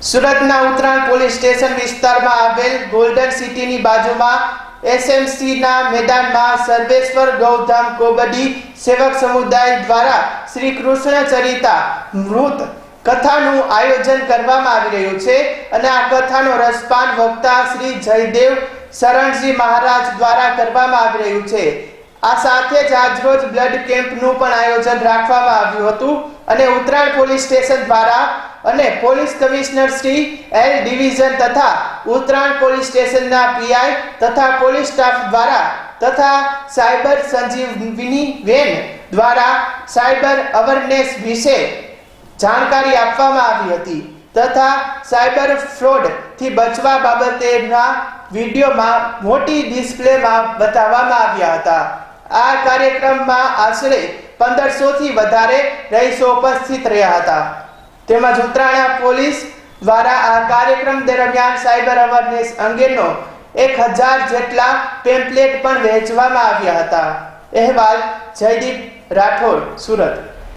સુરતના Uttarayan police station વિસ્તારમાં આવેલ ગોલ્ડન સિટીની બાજુમાં એસએમસીના મેદાનમાં સર્વેશ્વર ગૌધામ કોબડી સેવક સમુદાય દ્વારા શ્રી કૃષ્ણ ચરિતા મૃત કથાનું આયોજન કરવામાં આવી રહ્યું છે અને આ કથાનો રસપાન વક્તા શ્રી જયદેવ શરણજી મહારાજ દ્વારા કરવામાં આવી રહ્યું છે. આ સાથે જ આજરોજ બ્લડ કેમ્પનું પણ આયોજન રાખવામાં આવ્યું હતું. અને ઉત્તરાયણ પોલીસ સ્ટેશન દ્વારા અને police commissioner Shri L division તથા ઉત્તરાયણ પોલીસ સ્ટેશનના પીઆઈ તથા પોલીસ સ્ટાફ દ્વારા તથા સાયબર સંજીવની વેન દ્વારા સાયબર અવેરનેસ વિશે જાણકારી આપવામાં આવી હતી તથા સાયબર ફ્રોડથી બચવા બાબતેના વિડીયોમાં મોટી ડિસ્પ્લેમાં બતાવવામાં આવ્યા હતા. આ કાર્યક્રમમાં આશરે પંદરસો થી વધારે રહીશો ઉપસ્થિત રહ્યા હતા. તેમજ ઉત્તરાયણ પોલીસ દ્વારા આ કાર્યક્રમ દરમિયાન સાયબર અવેરનેસ અંગેનો એક હજાર જેટલા પેમ્પલેટ પણ વહેંચવામાં આવ્યા હતા. અહેવાલ જયદીપ રાઠોડ, સુરત.